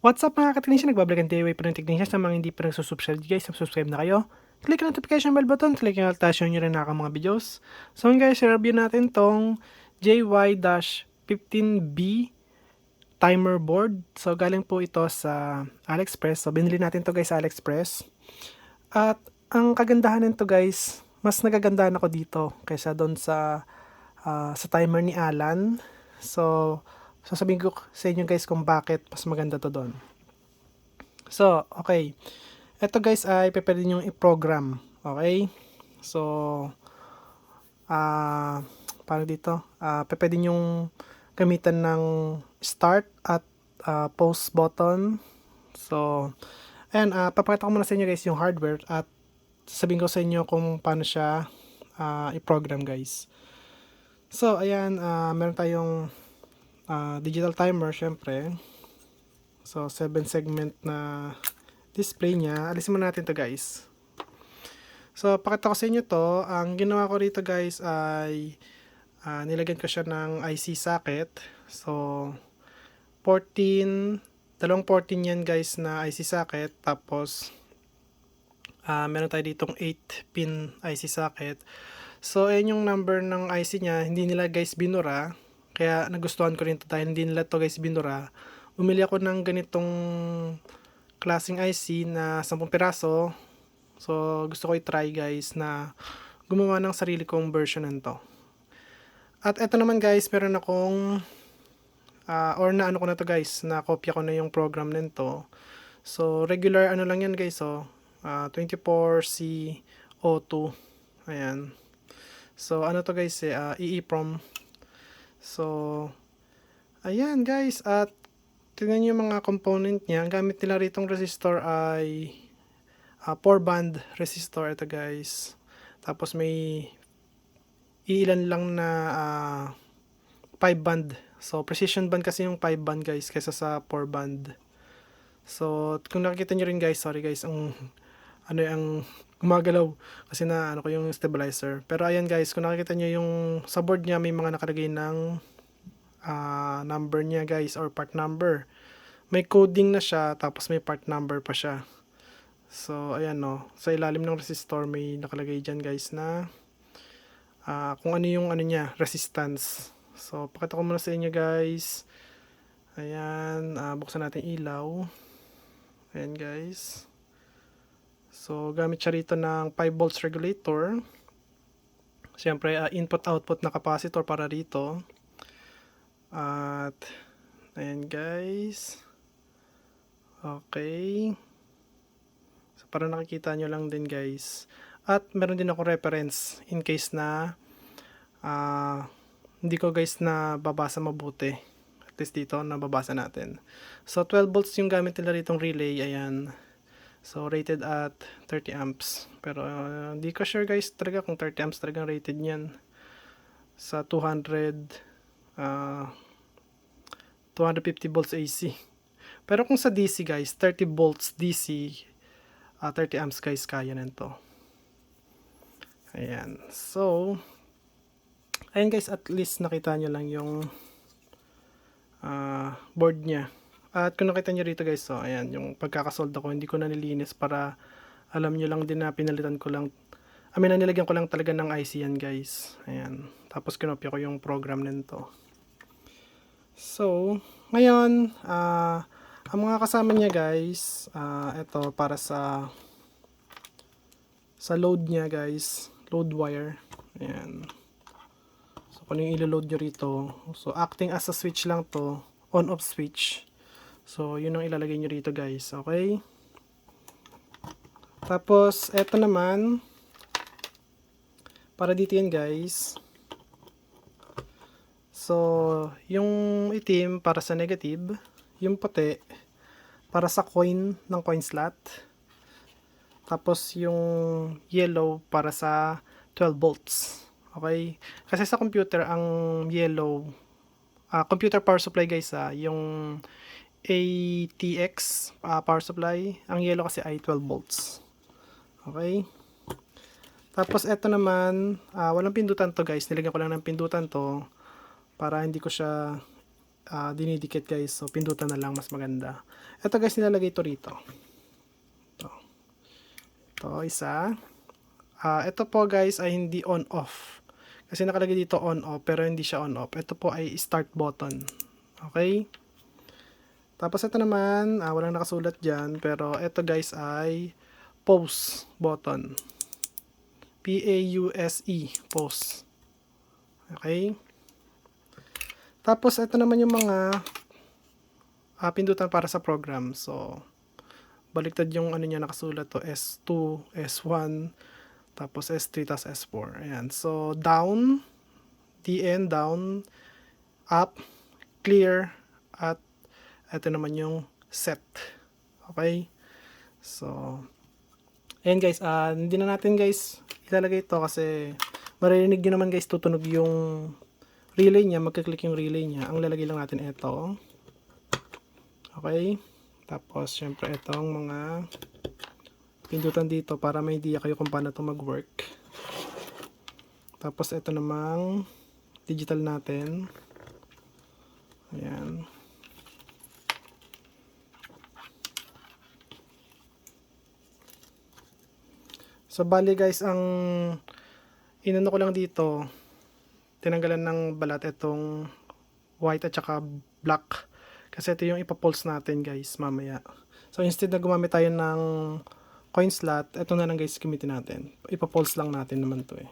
What's up mga ka-technician? Nagbabalikan tayo pa ng technician sa mga hindi pa nagsusubscribe guys. Subscribe na kayo. Click ang notification bell button. Click ang altasyon nyo rin na mga videos. So guys, review natin tong JY-15B timer board. So galing po ito sa AliExpress. So binili natin to guys sa AliExpress. At ang kagandahan nito guys, mas nagagandahan ako dito kaysa doon sa ah, sa timer ni Alan. So sasabihin ko sa inyo guys kung bakit mas maganda to doon. So, okay. Ito guys ay pwede nyo i-program. Okay? So, ah, paano dito? Ah, pwede nyo gamitan ng start at ah, pause button. So, ayan, ah, papakita ko muna sa inyo guys yung hardware at sasabihin ko sa inyo kung paano siya ah, i-program guys. So, ayan, ah, meron tayong ah, digital timer syempre. So, 7 segment na display niya. Alisin muna natin to guys. So, pakita ko sa inyo to. Ang ginawa ko rito guys ay ah, nilagyan ko siya ng IC socket. So, 14, dalawang 14 yan guys na IC socket. Tapos, ah meron tayo ditong 8 pin IC socket. So, ayan yung number ng IC niya. Hindi nila guys binura. Kaya nagustuhan ko rin to dahil hindi nila to guys binura. Bumili ako ng ganitong klaseng IC na 10 piraso. So, gusto ko i-try guys na gumawa ng sarili kong version nito. At eto naman guys, meron akong ah, or na ano ko na to guys, na kopya ko na yung program nito. So, regular ano lang yan guys, oh. Ah, 24C02. Ayan. So, ano to guys, eh, ah, EEPROM. So, ayan guys, at tingnan nyo mga component niya. Ang gamit nila ritong resistor ay 4 band resistor ito guys. Tapos may ilan lang na 5 band. So, precision band kasi yung 5 band guys kaysa sa 4 band. So, kung nakikita nyo rin guys, sorry guys, ang ano yung gumagalaw kasi na ano ko yung stabilizer. Pero ayan guys, kung nakikita nyo yung sa board niya may mga nakalagay ng ah, number niya guys or part number. May coding na siya tapos may part number pa siya. So ayan no, sa ilalim ng resistor may nakalagay diyan guys na ah, kung ano yung ano niya, resistance. So pakita ko muna sa inyo guys. Ayan, ah, buksan natin ilaw. Ayan guys. So, gamit siya rito ng 5 volts regulator. Siyempre, ah, input-output na capacitor para rito. At, ayan guys. Okay. So, para nakikita nyo lang din guys. At, meron din ako reference in case na ah, hindi ko guys na babasa mabuti. At least dito, nababasa natin. So, 12 volts yung gamit nila ritong relay. Ayan. So, rated at 30 amps. Pero, uh, ko sure guys talaga kung 30 amps talagang rated niyan. Sa 200, uh, 250 volts AC. Pero kung sa DC guys, 30 volts DC, uh, 30 amps guys, kaya nito. Ayan. So, ayan guys, at least nakita nyo lang yung uh, board niya. At kung nakita nyo rito guys, so ayan, yung pagkakasolda ko, hindi ko na nilinis para alam nyo lang din na pinalitan ko lang, I mean, nilagyan ko lang talaga ng IC yan guys. Ayan. Tapos kinopya ko yung program nito. So, ngayon, ah, ang mga kasama niya guys, ah, ito para sa sa load niya guys, load wire. Ayan. So, kung yung ilo-load nyo rito. So, acting as a switch lang to, on-off switch. So, yun ang ilalagay nyo rito guys. Okay? Tapos, eto naman. Para dito yan guys. So, yung itim para sa negative. Yung puti para sa coin ng coin slot. Tapos, yung yellow para sa 12 volts. Okay? Kasi sa computer, ang yellow, ah, computer power supply guys, ah, yung ATX uh, power supply. Ang yellow kasi ay 12 volts. Okay. Tapos ito naman, uh, walang pindutan to guys. Nilagyan ko lang ng pindutan to para hindi ko siya ah, dinidikit guys. So, pindutan na lang mas maganda. Ito guys, nilalagay ito rito. Ito. Ito, isa. Ah, ito po guys ay hindi on-off. Kasi nakalagay dito on-off pero hindi siya on-off. Ito po ay start button. Okay? Tapos ito naman, ah, walang nakasulat dyan, pero ito guys ay pause button. P-A-U-S-E, pause. Okay? Tapos ito naman yung mga ah, pindutan para sa program. So, baliktad yung ano niya nakasulat to S2, S1, tapos S3, tapos S4. Ayan. So, down, DN, down, up, clear, at ito naman yung set. Okay? So, ayan guys, ah hindi na natin guys ilalagay ito kasi maririnig nyo naman guys tutunog yung relay niya, magkaklik yung relay niya. Ang lalagay lang natin ito. Okay? Tapos, syempre, itong mga pindutan dito para may idea kayo kung paano ito mag-work. Tapos, ito namang digital natin. Ayan. So, bali guys, ang inano ko lang dito, tinanggalan ng balat itong white at saka black. Kasi ito yung ipapulse natin guys, mamaya. So, instead na gumamit tayo ng coin slot, ito na lang guys gamitin natin. Ipapulse lang natin naman to eh.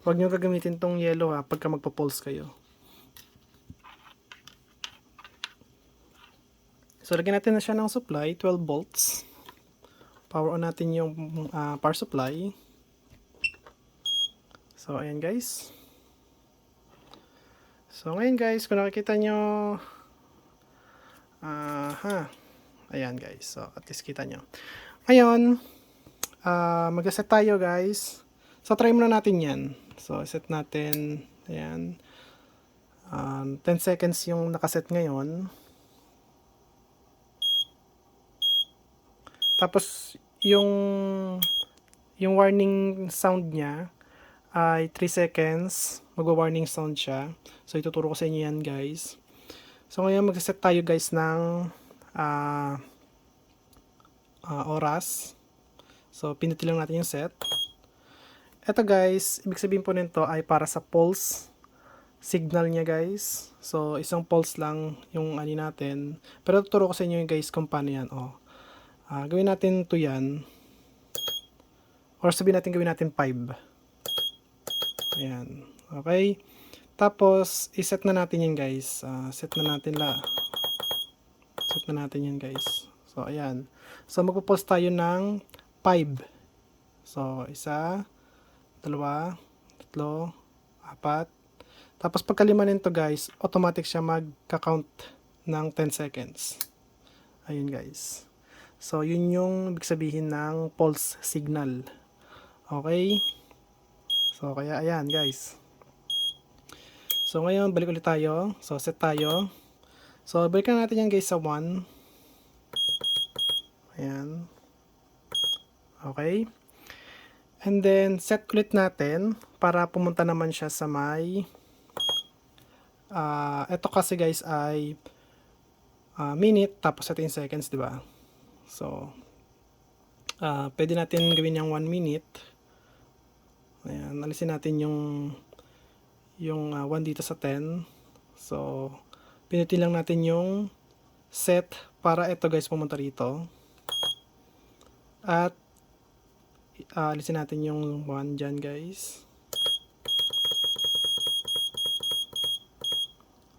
Huwag nyo gagamitin tong yellow ha, pagka magpapulse kayo. So, lagyan natin na siya ng supply, 12 volts. Power on natin yung ah, power supply. So, ayan guys. So, ngayon guys, kung nakikita nyo, aha, ayan guys. So, at least kita nyo. Ngayon, ah mag-set tayo guys. So, try muna natin yan. So, set natin, ayan. Um, 10 seconds yung nakaset ngayon. Tapos, yung yung warning sound niya ay 3 seconds. Magwa-warning sound siya. So, ituturo ko sa inyo yan, guys. So, ngayon mag-set tayo, guys, ng ah ah, oras. So, pinutin lang natin yung set. Ito, guys, ibig sabihin po nito ay para sa pulse signal niya, guys. So, isang pulse lang yung ani natin. Pero tuturo ko sa inyo, guys, kung paano yan. Oh. Ah, gawin natin to yan. Or sabihin natin gawin natin 5. Ayan. Okay. Tapos, iset na natin yan guys. Ah, set na natin la. Set na natin yan guys. So, ayan. So, magpo-pulse tayo ng 5. So, isa, dalawa, tatlo, apat. Tapos, pagkalima nito guys, automatic siya magka-count ng 10 seconds. Ayun guys. So, yun yung ibig sabihin ng pulse signal. Okay? So, kaya ayan guys. So, ngayon, balik ulit tayo. So, set tayo. So, balikan natin yan guys sa 1. Ayan. Okay? And then, set ulit natin para pumunta naman siya sa may ah ito kasi guys ay ah, minute tapos ito yung seconds, di ba? So, ah pwede natin gawin yung 1 minute. Ayan, alisin natin yung yung 1 dito sa 10. So, pinutin lang natin yung set para ito guys pumunta rito. At ah, alisin natin yung 1 dyan guys.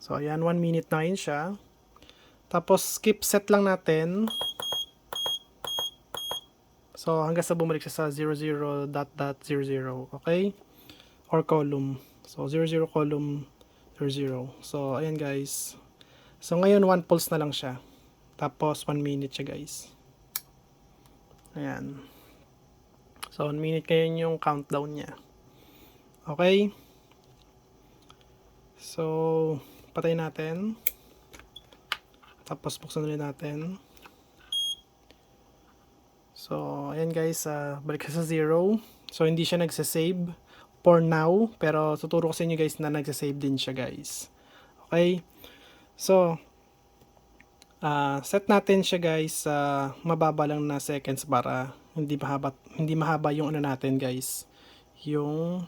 So, ayan, 1 minute na siya. Tapos, skip set lang natin. So, hanggang sa bumalik siya sa 00 dot dot 00. Okay? Or column. So, 00 column 00. So, ayan guys. So, ngayon, 1 pulse na lang siya. Tapos, 1 minute siya guys. Ayan. So, 1 minute ngayon yung countdown niya. Okay? So, patay natin. Tapos, buksan ulit natin. So, ayan guys, ah, balik sa zero. So, hindi siya nagsasave for now. Pero, tuturo ko sa inyo guys na nagsasave din siya guys. Okay? So, ah set natin siya guys sa mababa lang na seconds para hindi mahaba, hindi mahaba yung ano natin guys. Yung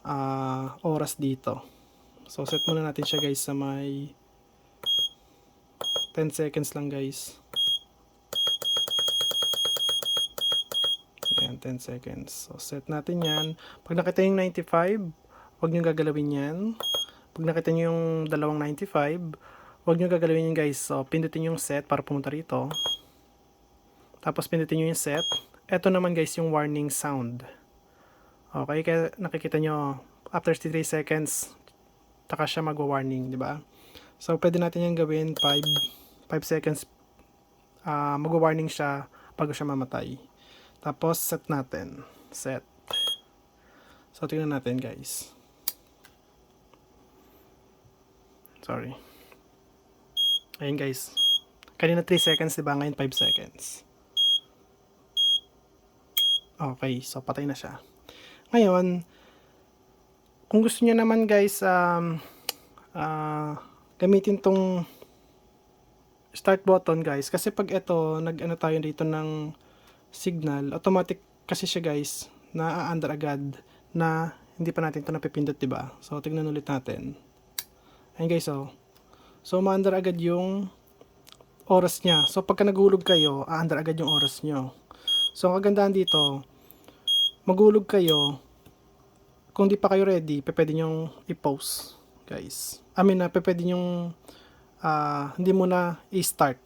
ah, oras dito. So, set muna natin siya guys sa may 10 seconds lang guys. Ayan, 10 seconds. So, set natin yan. Pag nakita yung 95, huwag nyo gagalawin yan. Pag nakita nyo yung dalawang 95, huwag nyo gagalawin yun guys. So, pindutin yung set para pumunta rito. Tapos, pindutin nyo yung set. Ito naman guys, yung warning sound. Okay, kaya nakikita nyo, after 3 seconds, taka siya magwa-warning, di ba? So, pwede natin yung gawin 5, 5 seconds. ah magwa-warning siya bago siya mamatay. Tapos, set natin. Set. So, tingnan natin, guys. Sorry. Ayun, guys. Kanina 3 seconds, diba? Ngayon 5 seconds. Okay, so patay na siya. Ngayon, kung gusto niyo naman, guys, um, ah, gamitin tong start button, guys. Kasi pag ito, nag-ano tayo dito ng signal, automatic kasi siya guys, na-under agad na hindi pa natin ito napipindot, ba? So, tignan ulit natin. Ayun guys, oh. So, ma-under agad yung oras niya. So, pagka naghulog kayo, a-under agad yung oras nyo. So, ang kagandahan dito, maghulog kayo, kung di pa kayo ready, pwede nyong i-pause, guys. I mean, na pwede nyong ah, hindi mo na i-start.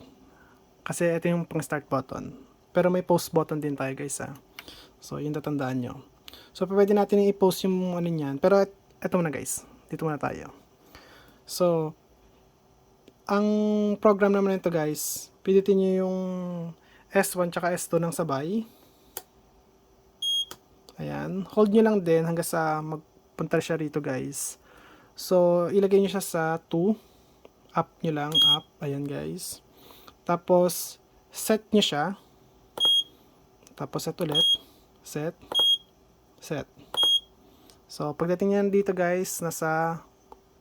Kasi ito yung pang-start button. Pero may post button din tayo guys ha. So yun tatandaan nyo. So pwede natin i-post yung ano niyan. Pero et- eto muna guys. Dito muna tayo. So ang program naman nito guys, pindutin nyo yung S1 tsaka S2 ng sabay. Ayan. Hold nyo lang din hanggang sa magpunta siya rito guys. So ilagay nyo siya sa 2. Up nyo lang. Up. Ayan guys. Tapos set nyo siya. Tapos set ulit. Set. Set. So, pagdating niyan dito guys, nasa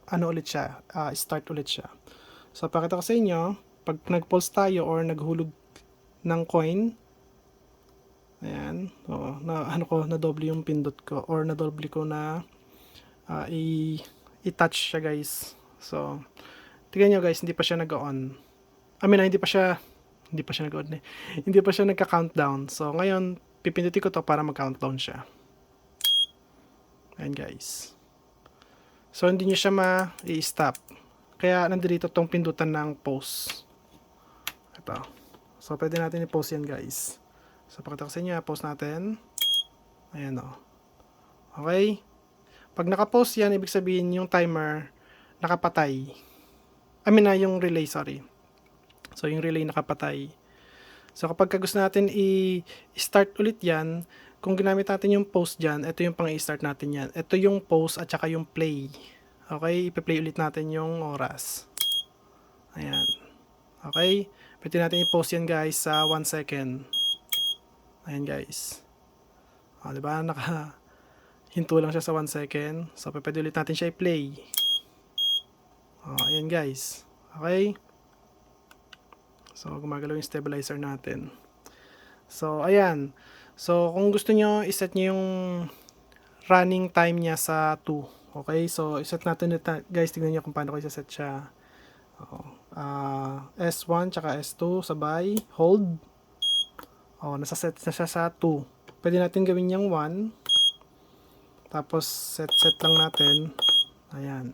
ano ulit siya, ah, start ulit siya. So, pakita ko sa inyo, pag nag-pulse tayo or naghulog ng coin, ayan, oo, na, ano ko, na doble yung pindot ko or na doble ko na ah, i, i-touch siya guys. So, tignan nyo guys, hindi pa siya nag-on. I mean, ah, hindi pa siya hindi pa siya nag-on eh. Hindi pa siya nagka-countdown. So, ngayon, pipindutin ko to para mag-countdown siya. Ayan, guys. So, hindi nyo siya ma-i-stop. Kaya, nandito tong pindutan ng pause. Ito. So, pwede natin i-pause yan, guys. So, pakita ko sa inyo, pause natin. Ayan, o. Okay? Pag naka-pause yan, ibig sabihin yung timer nakapatay. I mean, na yung relay, sorry. So, yung relay nakapatay. So, kapag ka gusto natin i-start ulit yan, kung ginamit natin yung post dyan, ito yung pang i-start natin yan. Ito yung post at saka yung play. Okay? Ipi-play ulit natin yung oras. Ayan. Okay? Pwede natin i-post yan guys sa 1 second. Ayan guys. O, diba? Naka hinto lang siya sa 1 second. So, pwede ulit natin siya i-play. O, ayan guys. Okay? So, gumagalaw yung stabilizer natin. So, ayan. So, kung gusto nyo, iset nyo yung running time niya sa 2. Okay? So, iset natin ito. Guys, tignan nyo kung paano ko iset siya. Oo. Ah, S1 tsaka S2 sabay. Hold. Oh, nasa set na siya sa 2. Pwede natin gawin yung 1. Tapos, set-set lang natin. Ayan.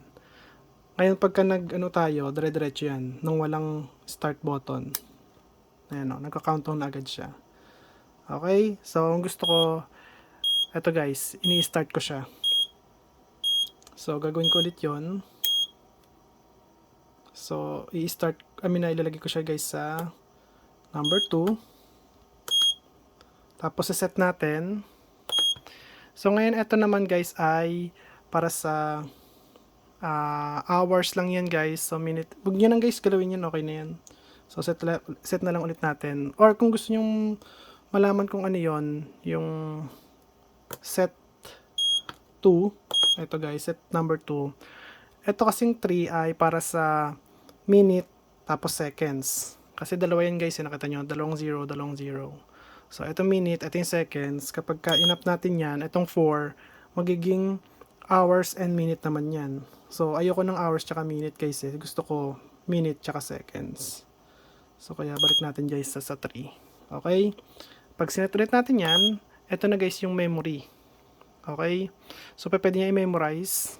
Ngayon, pagka nag, ano tayo, dire-diretso yan, nung walang start button. Ayan o, nagka-countdown na agad siya. Okay, so, ang gusto ko, eto guys, ini-start ko siya. So, gagawin ko ulit yon So, i-start, I mean, ilalagay ko siya guys sa number 2. Tapos, set natin. So, ngayon, eto naman guys ay para sa ah, hours lang yan guys. So minute. Huwag nyo lang guys galawin yan. Okay na yan. So set, la- set na lang ulit natin. Or kung gusto nyo malaman kung ano yon yung set 2. Ito guys, set number 2. Ito kasing 3 ay para sa minute, tapos seconds. Kasi dalawa yan guys, yung nakita nyo, dalawang zero, dalawang zero. So, ito minute, ito yung seconds. Kapag ka inap natin yan, itong 4, magiging hours and minute naman yan. So, ayoko ng hours tsaka minute guys eh. Gusto ko minute tsaka seconds. So, kaya balik natin guys sa, sa 3. Okay? Pag sinet ulit natin yan, ito na guys yung memory. Okay? So, pwede niya i-memorize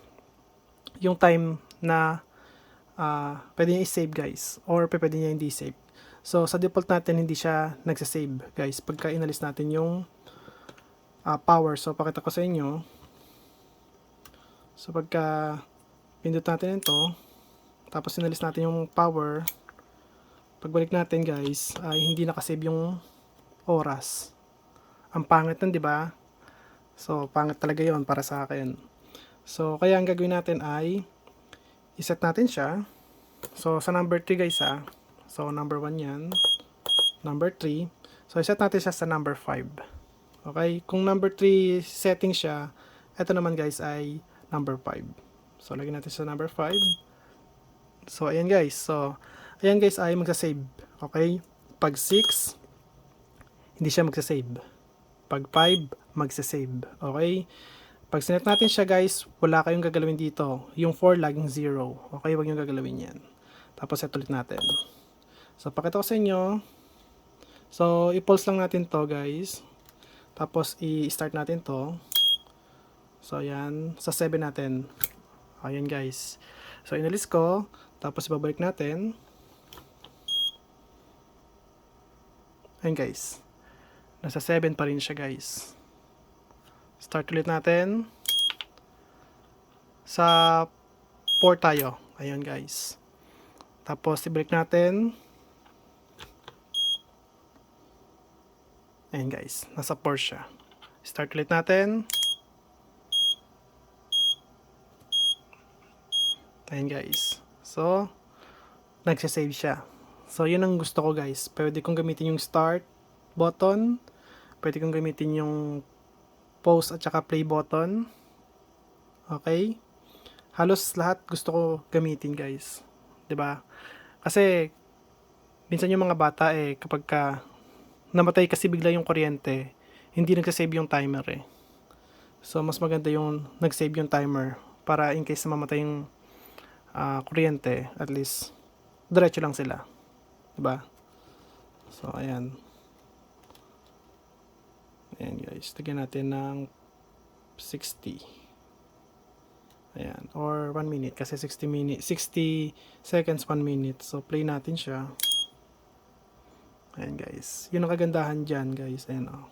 yung time na ah pwede niya i-save guys. Or pwede niya hindi save. So, sa default natin, hindi siya nagsasave guys. Pagka inalis natin yung ah, power. So, pakita ko sa inyo. So, pagka pindot natin ito, tapos inalis natin yung power, pagbalik natin guys, ay hindi nakasave yung oras. Ang pangit nun, di ba? So, pangit talaga yon para sa akin. So, kaya ang gagawin natin ay iset natin siya. So, sa number 3 guys ha. So, number 1 yan. Number 3. So, iset natin siya sa number 5. Okay? Kung number 3 setting siya, ito naman guys ay number 5. So, lagyan natin sa number 5. So, ayan guys. So, ayan guys ay magsasave. Okay? Pag 6, hindi siya magsasave. Pag 5, magsasave. Okay? Pag sinet natin siya guys, wala kayong gagalawin dito. Yung 4 laging 0. Okay? Huwag yung gagalawin yan. Tapos set ulit natin. So, pakita ko sa inyo. So, i-pulse lang natin to guys. Tapos, i-start natin to. So, ayan. Sa 7 natin. Ayan guys. So, inalis ko. Tapos, ibabalik natin. Ayan guys. Nasa 7 pa rin siya guys. Start ulit natin. Sa 4 tayo. Ayan guys. Tapos, i-break natin. Ayan guys. Nasa 4 siya. Start ulit natin. Ayan guys. So, nagsasave siya. So, yun ang gusto ko guys. Pwede kong gamitin yung start button. Pwede kong gamitin yung pause at saka play button. Okay? Halos lahat gusto ko gamitin guys. ba? Kasi minsan yung mga bata eh kapag ka namatay kasi bigla yung kuryente, hindi nagsasave yung timer eh. So mas maganda yung nag-save yung timer para in case na mamatay yung ah, kuryente, at least diretso lang sila. 'Di ba? So ayan. Ayan guys, lagyan natin ng 60. Ayan, or 1 minute kasi 60 minute 60 seconds 1 minute. So play natin siya. Ayan guys. Yun ang kagandahan diyan, guys. Ayan oh.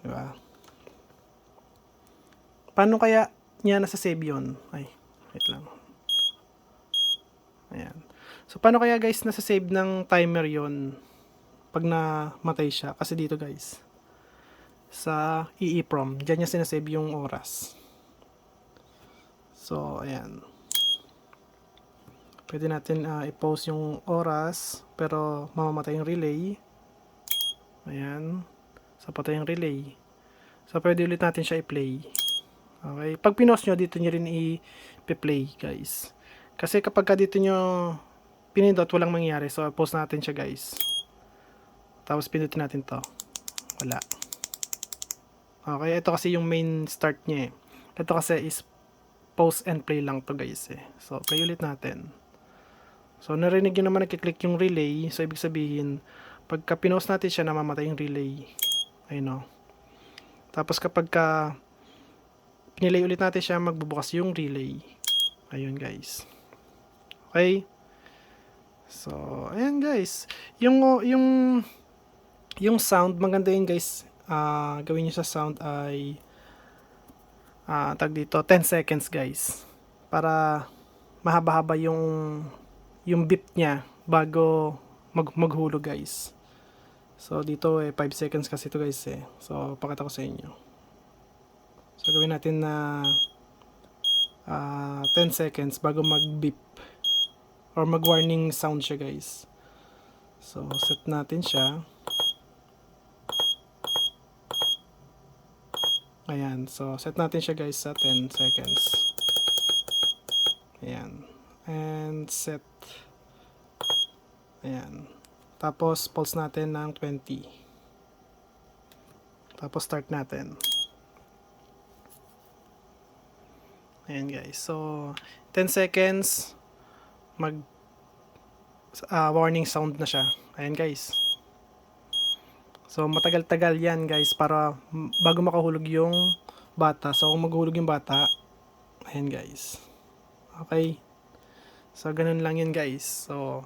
'Di ba? Paano kaya niya nasa save 'yon? Ay, wait lang. Ayan. So paano kaya guys nasa save ng timer 'yon? pag namatay siya. Kasi dito guys, sa EEPROM, dyan niya sinasave yung oras. So, ayan. Pwede natin ah, i-post yung oras, pero mamamatay yung relay. Ayan. So, patay yung relay. So, pwede ulit natin siya i-play. Okay. Pag pinost nyo, dito nyo rin i-play, guys. Kasi kapag ka dito nyo pinindot, walang mangyari. So, post natin siya, guys. Tapos pindutin natin to. Wala. Okay, ito kasi yung main start niya eh. Ito kasi is pause and play lang to guys eh. So, play ulit natin. So, narinig nyo naman nagkiklik yung relay. So, ibig sabihin, pagka pinost natin siya, namamatay yung relay. Ayun o. Tapos kapag ka pinilay ulit natin siya, magbubukas yung relay. Ayun guys. Okay? So, ayan guys. Yung, yung yung sound, maganda yun guys. Ah, gawin nyo sa sound ay ah tag dito 10 seconds guys. Para mahaba-haba yung yung beep niya bago mag maghulog guys. So dito eh 5 seconds kasi ito guys eh. So pakita ko sa inyo. So gawin natin na ah 10 seconds bago mag-beep or mag-warning sound siya guys. So set natin siya. Ayan. So, set natin siya guys sa 10 seconds. Ayan. And set. Ayan. Tapos, pulse natin ng 20. Tapos, start natin. Ayan guys. So, 10 seconds, mag ah, warning sound na siya. Ayan guys. So, matagal-tagal yan guys para bago makahulog yung bata. So, kung maghulog yung bata, ayan guys. Okay. So, ganun lang yun guys. So,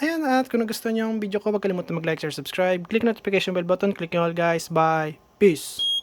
ayan at kung nagustuhan niyo yung video ko, huwag kalimutan mag-like, share, subscribe. Click notification bell button. Click nyo all guys. Bye. Peace.